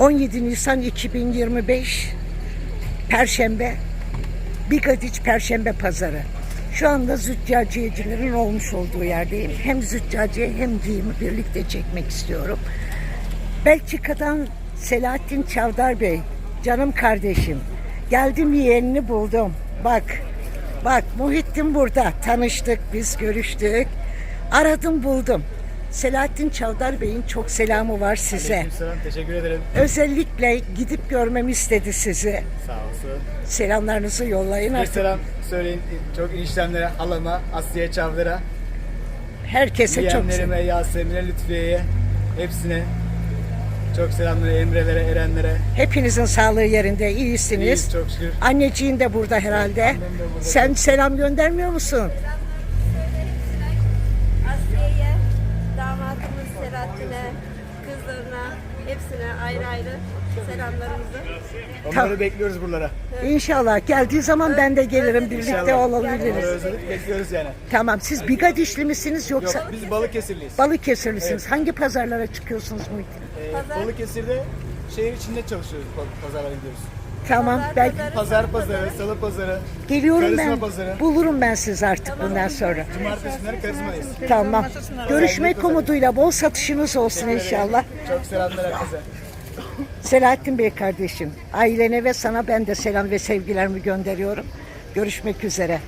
17 Nisan 2025 Perşembe Bigadiç Perşembe Pazarı. Şu anda züccaciyecilerin olmuş olduğu yerdeyim. Hem züccaciye hem giyimi birlikte çekmek istiyorum. Belçika'dan Selahattin Çavdar Bey, canım kardeşim. Geldim yeğenini buldum. Bak, bak Muhittin burada. Tanıştık, biz görüştük. Aradım buldum. Selahattin Çavdar Bey'in çok selamı var size. Aleykümselam, teşekkür ederim. Özellikle gidip görmemi istedi sizi. Sağ olsun. Selamlarınızı yollayın Bir artık. selam söyleyin çok eniştemlere, halama, Aslı'ya, Çavdar'a, Herkese çok selam. yeğenlerime, Yasemin'e, Lütfiye'ye, hepsine çok selamlar Emre'lere, Eren'lere. Hepinizin sağlığı yerinde, iyisiniz. İyiyiz çok şükür. Anneciğin de burada herhalde. Annem de burada. Sen selam göndermiyor musun? Selahattin'e, kızlarına, hepsine ayrı ayrı selamlarımızı. Onları Tamam. bekliyoruz buralara. İnşallah geldiği zaman ben de gelirim birlikte İnşallah. Onları olabiliriz. özledik, bekliyoruz yani. Tamam siz Bigadişli misiniz yoksa Yok biz Balıkesirliyiz. Balıkesirlisiniz? Hangi pazarlara çıkıyorsunuz Muhittin? Ee, Pazar- Balıkesir'de şehir içinde çalışıyoruz, pa- pazara gidiyoruz. Tamam pazarı, Pazar pazarı, salı pazarı, geliyorum Karizma ben. pazarı. Bulurum ben sizi artık bundan sonra. cumartesi günleri karizmadayız. Tamam. Görüşmek umuduyla bol satışınız olsun inşallah. Çok selamlar herkese. Selahattin Bey kardeşim, ailene ve sana ben de selam ve sevgilerimi gönderiyorum. Görüşmek üzere.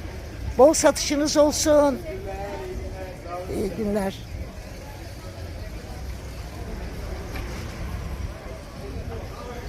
Bol satışınız olsun. İyi günler.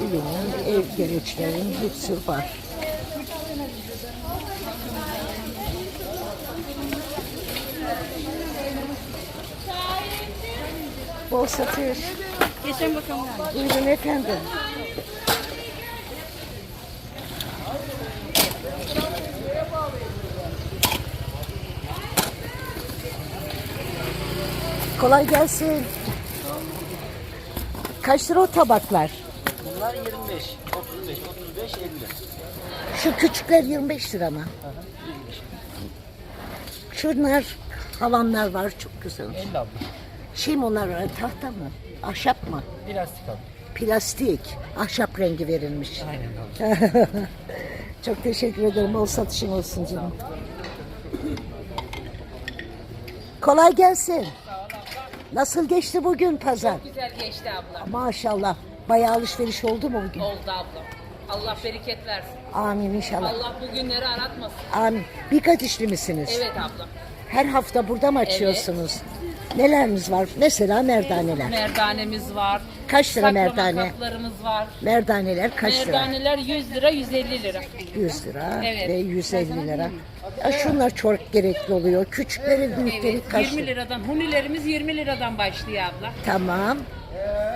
Ürünün, ev gereçlerin hepsi var. Bol satış. Geçen bakalım. Buyurun efendim. Kolay gelsin. Kaç lira o tabaklar? Bunlar 25, 35, 35, 50. Şu küçükler 25 lira mı? Şunlar havanlar var çok güzel. 50 abla. Şey mi onlar e, tahta mı? Ahşap mı? Plastik abla. Plastik. Ahşap rengi verilmiş. Aynen abla. Çok teşekkür ederim. Bol satışın olsun canım. Kolay gelsin. Nasıl geçti bugün pazar? Güzel geçti abla. Maşallah. Bayağı alışveriş oldu mu bugün? Oldu abla. Allah bereket versin. Amin inşallah. Allah bu günleri aratmasın. Amin. Bigadişli misiniz? Evet abla. Her hafta burada mı açıyorsunuz? Neleriniz var? Mesela merdaneler. Merdanemiz var. Kaç lira saklama merdane? kaplarımız var. Merdaneler kaç lira? Merdaneler 100 lira 150 lira. 100 lira Evet. ve 150 lira. Ya şunlar çok gerekli oluyor. Küçükleri, büyükleri Evet kaç 20 lira? liradan. Hunilerimiz 20 liradan başlıyor abla. Tamam.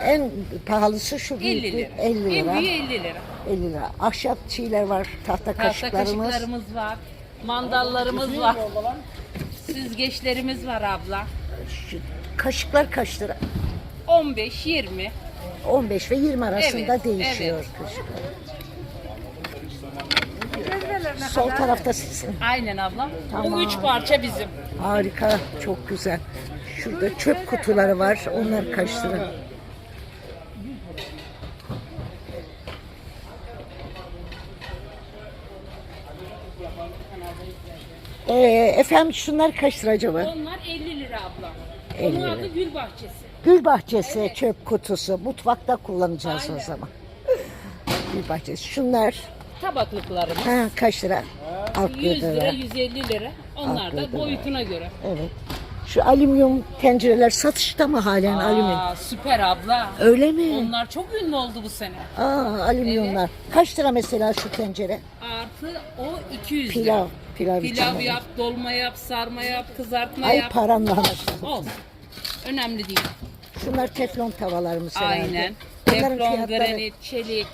En pahalısı şu 50 büyüklü lira. 50 lira. En büyüğü 50 lira. 50 lira. Ahşap çiğler var, tahta, Tahta kaşıklarımız. kaşıklarımız var. Mandallarımız var. Süzgeçlerimiz var abla. Şu kaşıklar kaç lira? 15 20. 15 ve 20 arasında Evet, değişiyor kaşıklar. Sol tarafta sizin. Aynen abla. Tamam. Bu üç parça bizim. Harika, çok güzel. Şurada çöp kutuları var. Onlar kaç lira? Ee, efendim şunlar kaç lira acaba? Onlar 50 lira abla. 50 Onun lira. adı Gül Bahçesi. Gül bahçesi çöp kutusu. Mutfakta kullanacağız o Aynen. zaman. Gül bahçesi. Şunlar Tabaklıklarımız. ha, kaç lira? 60 100 lira, lira. 150 lira. Onlar Haklı da lira. boyutuna göre. Evet. Şu alüminyum tencereler satışta mı halen alüminyum? Aa, süper abla. Öyle mi? Onlar çok ünlü oldu bu sene. Aa, alüminyumlar. Kaç lira mesela şu tencere? Artı o 200 Pilav. lira. Pilav, Pilav yap, dolma yap, sarma yap, kızartma Ay yap. paranla. Olsun. Önemli değil. Şunlar teflon tavalarımız herhalde. Aynen. Bunların Teflon, fiyatları- granit, çelik.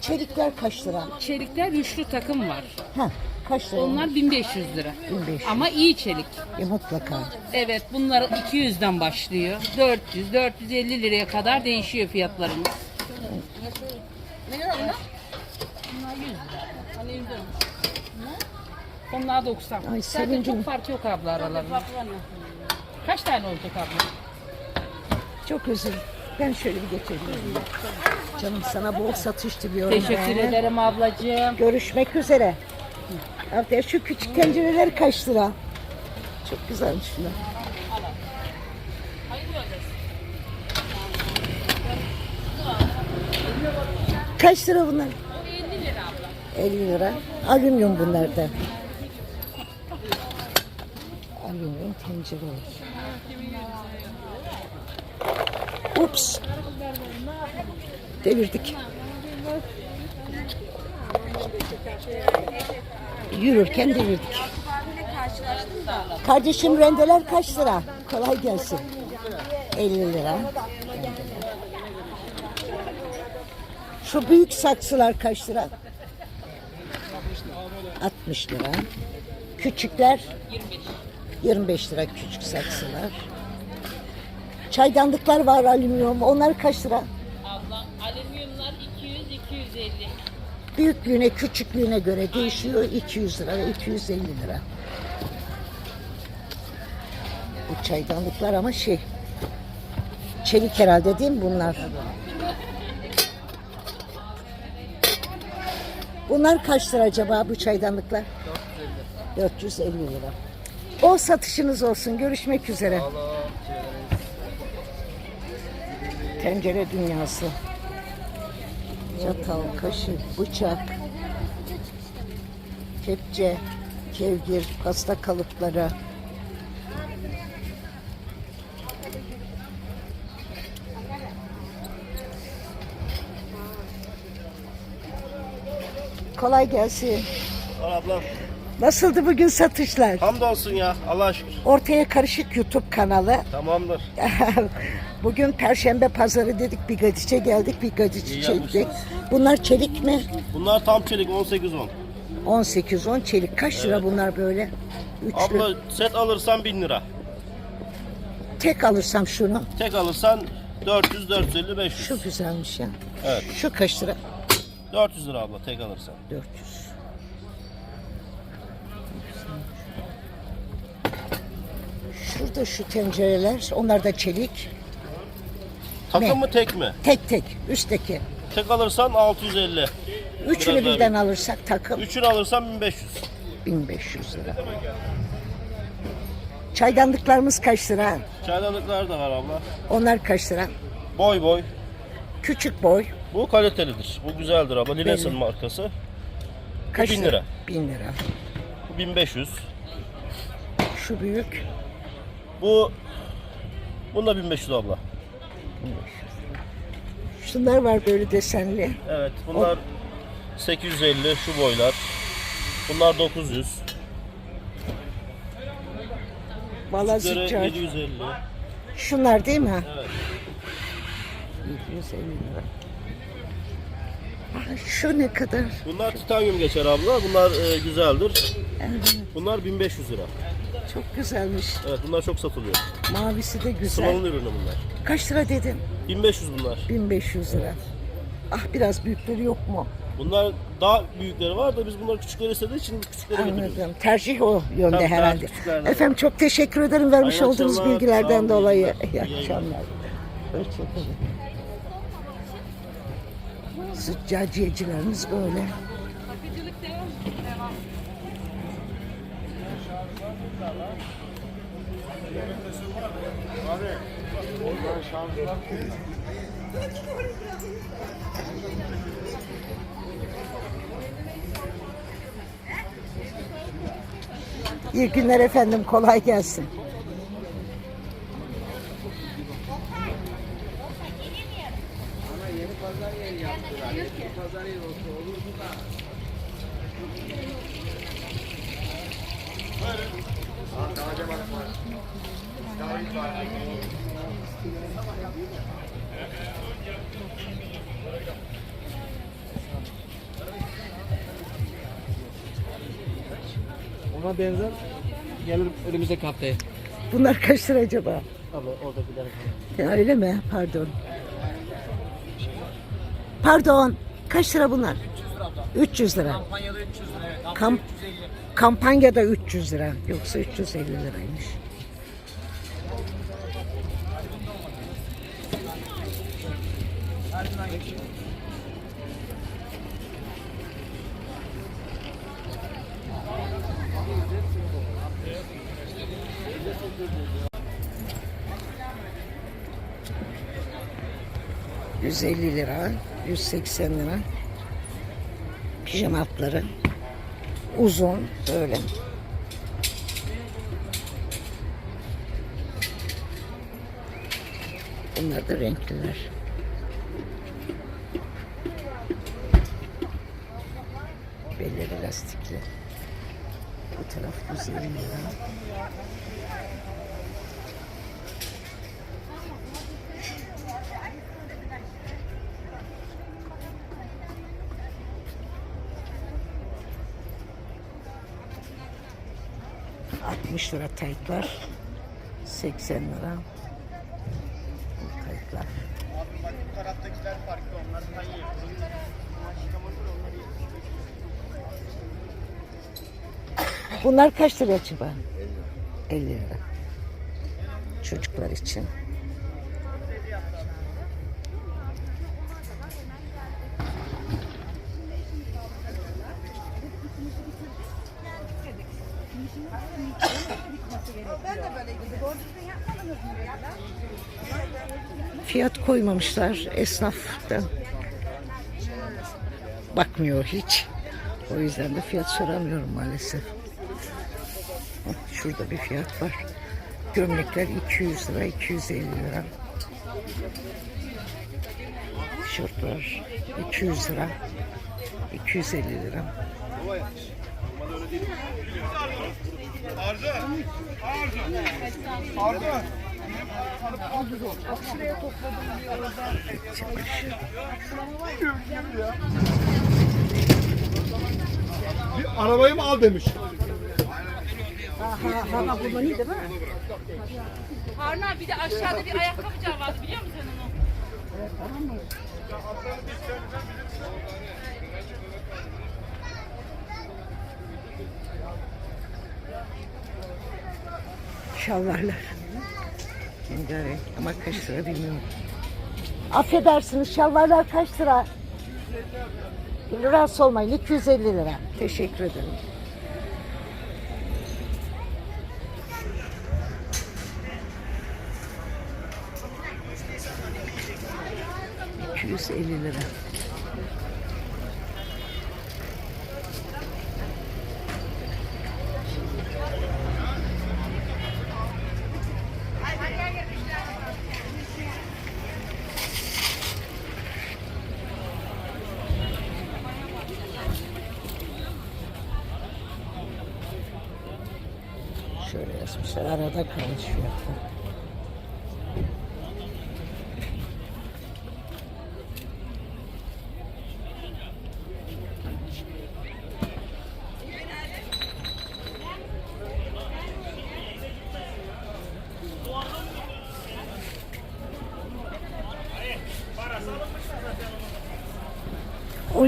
Çelikler kaç lira? Çelikler üçlü takım var. Ha, kaç lira? Onlar 1500 lira. 1500. Ama iyi çelik. E, mutlaka. Evet bunlar 200'den başlıyor. 400, 450 liraya kadar değişiyor fiyatlarımız. Ne kadar bunlar? Bunlar 100 lira. 100 lira. Onlar 90. Ay, Zaten sevincim. çok fark yok abla aralarında. Kaç tane olacak abla? Çok özür. Ben şöyle bir geçebilirim. Canım sana bol satış diliyorum. Teşekkür ben. ederim ablacığım. Görüşmek üzere. Haftaya şu küçük tencereler kaç lira? Çok güzelmiş şunlar. Kaç lira bunlar? 50 lira abla. 50 lira. Alüminyum bunlar da. Alüminyum tencere olsun. Ups. Devirdik. Yürürken devirdik. Kardeşim rendeler kaç lira? Kolay gelsin. 50 lira. Şu büyük saksılar kaç lira? 60 lira. Küçükler 25 lira küçük saksılar. Çaydanlıklar var alüminyum. Onlar kaç lira? Abla alüminyumlar 200, 250. Büyüklüğüne, küçüklüğüne göre değişiyor. 200 lira ve 250 lira. Bu çaydanlıklar ama şey çelik herhalde değil mi bunlar? Bunlar kaç lira acaba bu çaydanlıklar? 450 lira. O satışınız olsun. Görüşmek üzere. Tencere dünyası. Çatal, kaşık, bıçak, kepçe, kevgir, pasta kalıpları. Kolay gelsin. Al ablam. Nasıldı bugün satışlar? Hamdolsun ya. Allah'a şükür. Ortaya Karışık YouTube kanalı. Tamamdır. Bugün Perşembe pazarı dedik bir gadiçe geldik bir gadiçe çektik. Bunlar çelik mi? Bunlar tam çelik 18-10. 18-10 çelik. Kaç lira bunlar böyle? Üçlü. Abla set alırsan 1000 lira. Tek alırsam şunu. Tek alırsan 400, 450, 500. Şu güzelmiş ya. Evet. Şu kaç lira? 400 lira abla tek alırsan. 400. Şurada şu tencereler, onlar da çelik. Takım Ne? mı tek mi? Tek tek, üstteki. Tek alırsan 650. Üçünü Biraz daha birden alırsak takım Üçünü alırsan 1500. 1500 lira. Çaydanlıklarımız kaç lira? Çaydanlıklar da var abla. Onlar kaç lira? Boy boy. Küçük boy. Bu kalitelidir. Bu güzeldir abla. Lineson Belli. markası. Kaç 1000 lira. 1000 lira. Bu 1500. Şu büyük. Bu Bunda 1500 abla. Şunlar var böyle desenli. Evet bunlar 850 şu boylar. Bunlar 900. Valla Bunları züccar. 750. Şunlar değil mi? Evet. 750 lira. Aa, şu ne kadar? Bunlar titanyum geçer abla. Bunlar e, güzeldir. Bunlar 1500 lira. Çok güzelmiş. Evet bunlar çok satılıyor. Mavisi de güzel. Sıvalı ürünü bunlar. Kaç lira dedin? 1500 bunlar. 1500 lira. Ah biraz büyükleri yok mu? Bunlar daha büyükleri var da biz bunları küçükleri istediği için küçükleri. Anladım. Tercih o yönde Tabii, herhalde. Efendim çok teşekkür ederim vermiş Hayırlı olduğunuz akşamlar. Bilgilerden dolayı. İyi akşamlar. Hoşçakalın. Züccaciyecilerimiz böyle. İyi günler efendim. Kolay gelsin. Haftaya. Bunlar kaç lira acaba? Abla orada bir tane Ya öyle mi? Pardon. Pardon. Kaç lira bunlar? 300 lira. Kampanyada 300 lira evet. Ama Kamp kampanyada 300 lira. Yoksa 350 liraymış. ...150 lira, 180 lira. Pijama altları. Uzun böyle. Bunlar da renkliler. Belleri lastikli. Bu taraf 120 lira. ...60 lira taytlar... ...80 lira... ...bu taytlar... Abi bak bu taraftakiler farklı onlardan iyi. Bunlar kaç lira acaba? 50 lira. Çocuklar için. Fiyat koymamışlar esnaf da bakmıyor hiç. O yüzden de fiyat soramıyorum maalesef. Şurada bir fiyat var. Gömlekler 200 lira, 250 lira. Şortlar 200 lira, 250 lira. Çamaşır. Arabayı mı al demiş. Harun abi bir de aşağıda bir ayakkabıcı vardı biliyor musun onu? Şalvarlar. Rengarenk ama kaç lira bilmiyorum. Affedersiniz şalvarlar kaç lira? Rahatsız olmayın 250 lira. Teşekkür ederim. ...250 lira. Şöyle yazmışlar. Arada kalmış fiyatlar.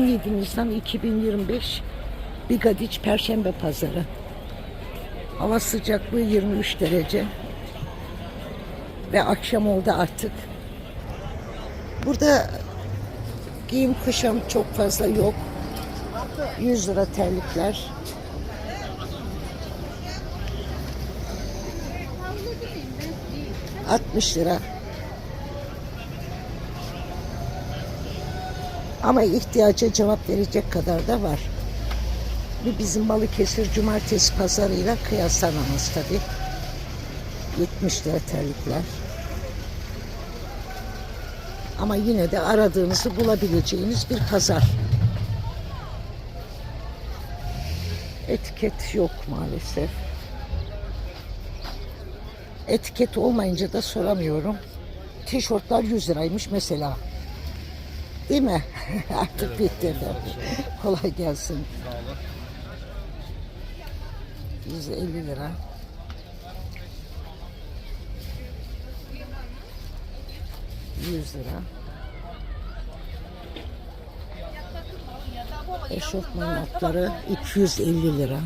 ...17 Nisan 2025... ...Bigadiç Perşembe Pazarı... Hava sıcaklığı 23 derece. Ve akşam oldu artık. Burada giyim kuşam çok fazla yok. 100 lira terlikler. ...60 lira. Ama ihtiyaca cevap verecek kadar da var. Bu bizim Balıkesir Cumartesi pazarıyla kıyaslanamaz tabi. 70 lira terlikler. Ama yine de aradığınızı bulabileceğiniz bir pazar. Etiket yok maalesef. Etiket olmayınca da soramıyorum. Tişörtler 100 liraymış mesela. Değil mi? Artık bitti efendim. Kolay gelsin. 150 lira. Yüz lira. Eşofman altları 250 lira.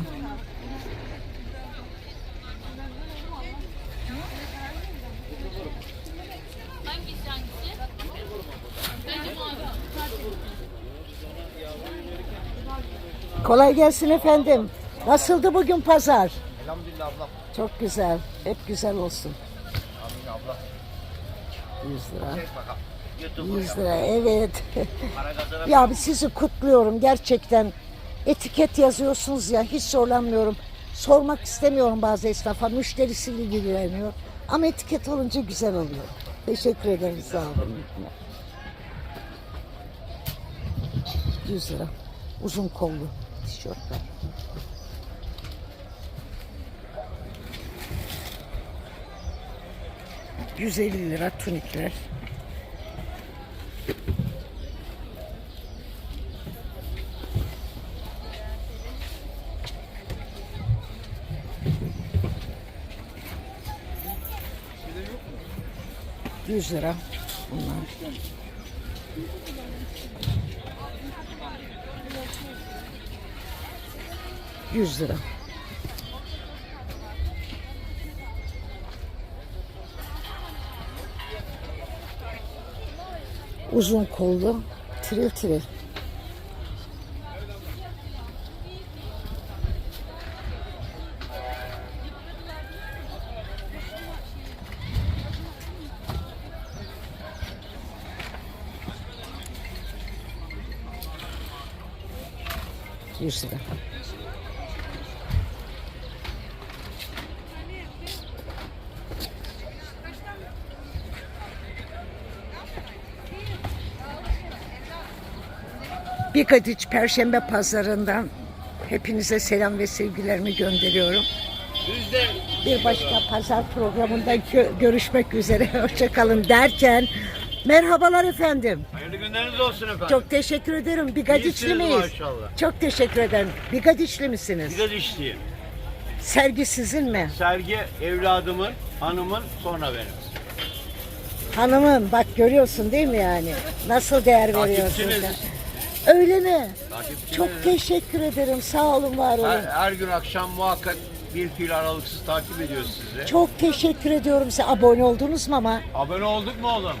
Kolay gelsin efendim. Nasıldı bugün pazar? Elhamdülillah abla. Çok güzel. Hep güzel olsun. Amin abla. 100 lira. Çek bakalım. YouTube 100 lira evet. ya sizi kutluyorum gerçekten. Etiket yazıyorsunuz ya hiç zorlanmıyorum. Sormak istemiyorum bazı esnafa. Müşterisiyle ilgileniyor. Ama etiket olunca güzel oluyor. Teşekkür ederim sağ olun. 100 lira. Uzun kollu tişörtler. ...150 lira tunikler. Yüz lira bunlar. Yüz lira. Uzun kollu, tiril tiril. Yüz lira. Bigadiç Perşembe Pazarı'ndan hepinize selam ve sevgilerimi gönderiyorum. Bir başka pazar programında gö- görüşmek üzere. Hoşçakalın derken merhabalar efendim. Hayırlı günleriniz olsun efendim. Çok teşekkür ederim. Bigadiçli İyisiniz miyiz? maşallah. Çok teşekkür ederim. Bigadiçli misiniz? Güzel işliyim. Sergi sizin mi? Sergi evladımın, hanımın, sonra benim. Hanımın bak görüyorsun değil mi yani? Nasıl değer veriyorsun Takipçiniz. sen? Öyle mi? Çok teşekkür ederim. Sağ olun, var olun. Her, her gün akşam muhakkak bir fil aralıksız takip ediyoruz sizi. Çok teşekkür ediyorum size. Abone oldunuz mu ama? Abone olduk mu oğlum?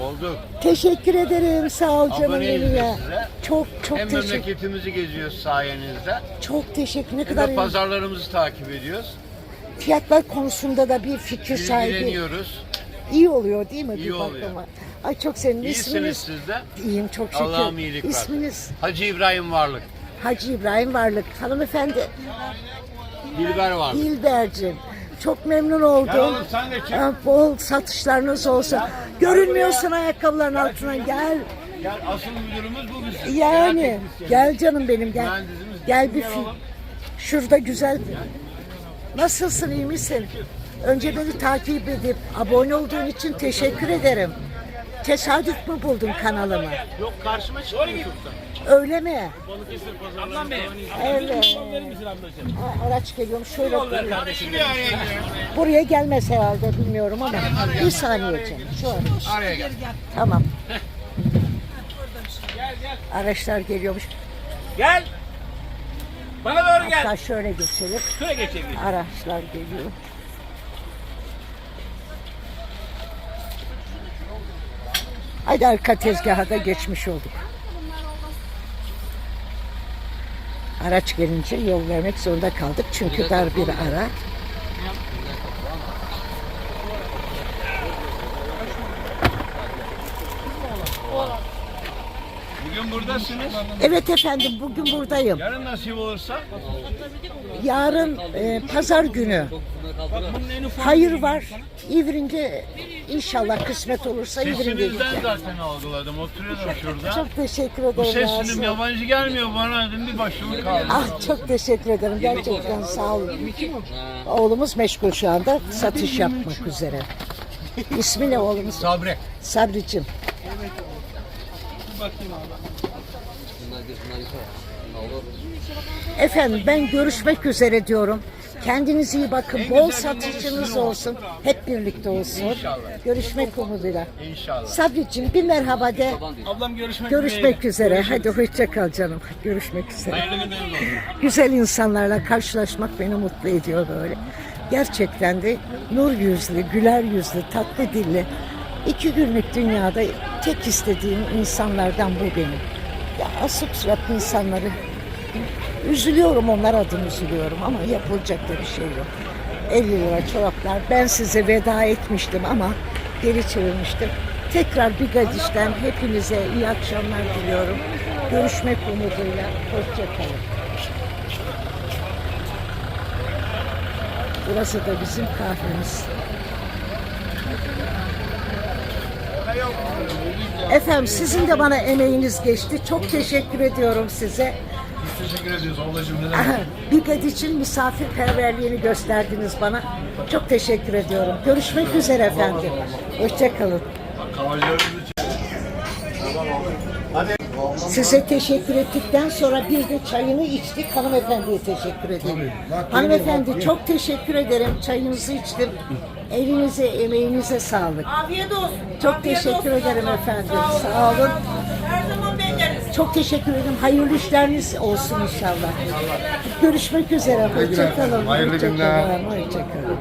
Olduk. Teşekkür ederim. Sağ ol canım Aboneyiz size. Çok çok Hem teşekkür. memleketimizi geziyoruz sayenizde. Çok teşekkür. Ne Hem kadar de iyi. pazarlarımızı takip ediyoruz. Fiyatlar konusunda da bir fikir sahibi. İlgileniyoruz. İyi oluyor değil mi? İyi bir oluyor. bakıma? Ay çok sevindim. İyisiniz İsminiz? siz de. İyiyim çok şükür. Allah'ım iyilik. İsminiz? Hacı İbrahim Varlık. Hacı İbrahim Varlık. Hanımefendi Dilber Varlık. Dilbercim. Çok memnun oldum. Oğlum sen de çek. Bol satışlarınız olsun. Görünmüyorsun ayakkabıların altına gel. Gel asıl müdürümüz bu bizim. Yani gel canım benim gel. Mühendisimiz. Gel bir oğlum. Şurada güzel. Nasılsın iyi misin? Önce beni takip edip abone olduğun için teşekkür ederim. Tesadüf mü buldun kanalımı? Yok karşıma çıktı YouTube'da. Öyle mi? Ablam benim. Evet. Ha, araç geliyorum şöyle. Kardeşim gel. Buraya gelmez herhalde bilmiyorum ama bir saniye canım. Şu. Araya gel. Tamam. Araçlar geliyormuş. Gel. Bana doğru gel. Hatta şöyle geçelim. Şuraya geçelim. Araçlar geliyor. Hadi arka tezgaha da geçmiş olduk. Araç gelince yol vermek zorunda kaldık çünkü dar bir ara. Bugün buradasınız. Evet efendim bugün buradayım. Yarın nasip olursa Yarın e, pazar günü Hayır var. İvringe inşallah kısmet olursa İvringe Sesinizden gideceğim. zaten algıladım. Oturuyorum şurada. Çok teşekkür Bu ederim. Yasin. benim yabancı gelmiyor bana dedim bir başımı kaldı. Ah çok teşekkür ederim. Gerçekten sağ olun. Oğlumuz meşgul şu anda satış yapmak üzere. İsmi ne oğlumuz? Sabri. Sabricim. Efendim ben görüşmek üzere diyorum. Kendinize iyi bakın. Bol satışınız olsun. Hep birlikte olsun. Görüşmek umuduyla. İnşallah. Sabricim bir merhaba de. Ablam görüşmek Görüşmek üzere. Hadi hoşça kal canım. Görüşmek üzere. Güzel insanlarla karşılaşmak beni mutlu ediyor böyle. Gerçekten de nur yüzlü, güler yüzlü, tatlı dilli. İki günlük dünyada tek istediğim insanlardan bu benim. Ya asık suratlı insanları üzülüyorum onlar adına üzülüyorum ama yapılacak da bir şey yok. 50 lira çoraplar. Ben size veda etmiştim ama geri çevirmiştim. Tekrar Bigadiş'ten hepinize iyi akşamlar diliyorum. Görüşmek umuduyla. Hoşçakalın. Burası da bizim kahvemiz. Efendim sizin de bana emeğiniz geçti. Çok teşekkür ediyorum size. Teşekkür ediyoruz ablacığım. Ne Aha, Bigad için misafirperverliğini gösterdiniz bana. Çok teşekkür ediyorum. Görüşmek üzere efendim. Hoşçakalın. Size teşekkür ettikten sonra bir de çayını içtik. Hanımefendiye teşekkür ederim. Hanımefendi çok teşekkür ederim. Çayınızı içtim. Elinize, emeğinize sağlık. Afiyet olsun. Çok Afiyet teşekkür olsun. ederim efendim. Sağ olun. Her zaman bekleriz. Çok teşekkür ederim. Hayırlı işleriniz olsun inşallah. Görüşmek üzere. Hoşçakalın. Hayırlı günler. Hoşçakalın. Hoşçakalın.